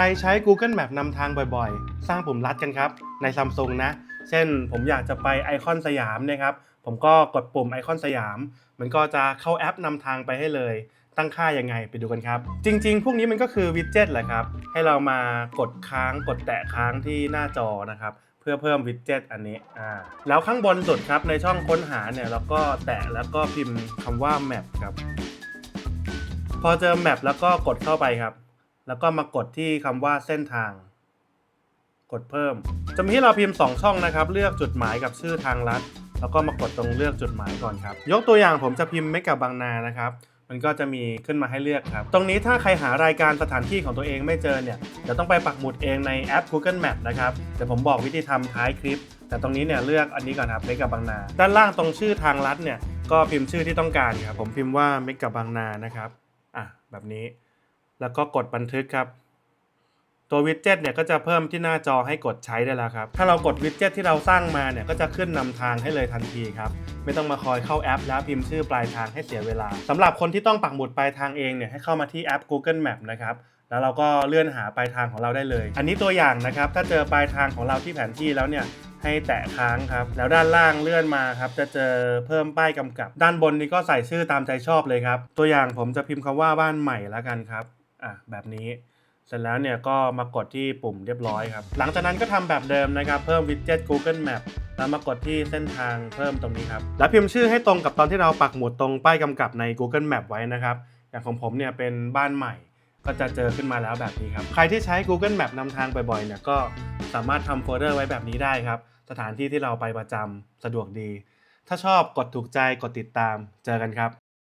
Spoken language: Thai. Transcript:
รใช้ Google Map นำทางบ่อยๆ สร้างปุ่มลัดกันครับ ใน Samsung นะ เช่นผมอยากจะไปไอคอนสยามเนะครับ ผมก็กดปุ่มไอคอนสยาม มันก็จะเข้าแอปนำทางไปให้เลย ตั้งค่ายังไงไปดูกันครับ จริง ๆ พวกนี้มันก็คือวิดเจ็ตแหละครับ ให้เรามากดค้างกดแตะค้างที่หน้าจอนะครับเพื่อเพิ่มวิดเจ็ตอันนี้อ่าแล้วข้างบนสุดครับในช่องค้นหาเนี่ยเราก็แตะแล้วก็พิมพ์คำว่า map ครับ พอเจอ map แล้วก็กดเข้าไปครับ แล้วก็มากดที่คำว่าเส้นทาง กดเพิ่ม จะมีให้เราพิมพ์ 2 ช่องนะครับ เลือกจุดหมายกับชื่อทางลัด แล้วก็มากดตรงเลือกจุดหมายก่อนครับ ยกตัวอย่างผมจะพิมพ์ไม่กับบางนานะครับ มันก็จะมีขึ้นมาให้เลือกครับ ตรงนี้ถ้าใครหารายการสถานที่ของตัวเองไม่เจอเนี่ยเดี๋ยวต้องไปปักหมุดเองในแอป Google Map นะครับเดี๋ยวผมบอกวิธีทำท้ายคลิป แต่ตรงนี้เนี่ยเลือกอันนี้ก่อนครับเมกับบางนา ด้านล่างตรงชื่อทางลัดเนี่ยก็พิมพ์ชื่อที่ต้องการครับผมพิมพ์ว่าเมกับบางนานะครับอะแบบนี้ แล้วก็กดบันทึกครับ ตัววิดเจ็ตเนี่ยก็จะเพิ่มที่หน้าจอให้กดใช้ได้แล้วครับ ถ้าเรากดวิดเจ็ตที่เราสร้างมาเนี่ยก็จะขึ้นนำทางให้เลยทันทีครับ ไม่ต้องมาคอยเข้าแอป แล้วพิมพ์ชื่อปลายทางให้เสียเวลาสำหรับคนที่ต้องปักหมุดปลายทางเองเนี่ยให้เข้ามาที่แอป Google Map นะครับแล้วเราก็เลื่อนหาปลายทางของเราได้เลย อันนี้ตัวอย่างนะครับ ถ้าเจอปลายทางของเราที่แผนที่แล้วเนี่ยให้แตะค้างครับ แล้วด้านล่างเลื่อนมาครับ จะเจอเพิ่มป้ายกำกับ ด้านบนนี้ก็ใส่ชื่อตามใจชอบเลยครับ ตัวอย่างผมจะพิมพ์คำว่าบ้านใหม่แล้วกันครับ อะแบบนี้เสร็จแล้วเนี่ยก็มากดที่ปุ่มเรียบร้อยครับ หลังจากนั้นก็ทำแบบเดิมนะครับ เพิ่มวิดเจ็ต Google Map แล้วมากดที่เส้นทางเพิ่มตรงนี้ครับ แล้วพิมพ์ชื่อให้ตรงกับตอนที่เราปักหมุดตรงป้ายกำกับใน Google Map ไว้นะครับ อย่างของผมเนี่ยเป็นบ้านใหม่ ก็จะเจอขึ้นมาแล้วแบบนี้ครับ ใครที่ใช้ Google Map นำทางบ่อยๆเนี่ยก็สามารถทำโฟลเดอร์ไว้แบบนี้ได้ครับ สถานที่ที่เราไปประจำสะดวกดี ถ้าชอบกดถูกใจกดติดตามเจอกันครับ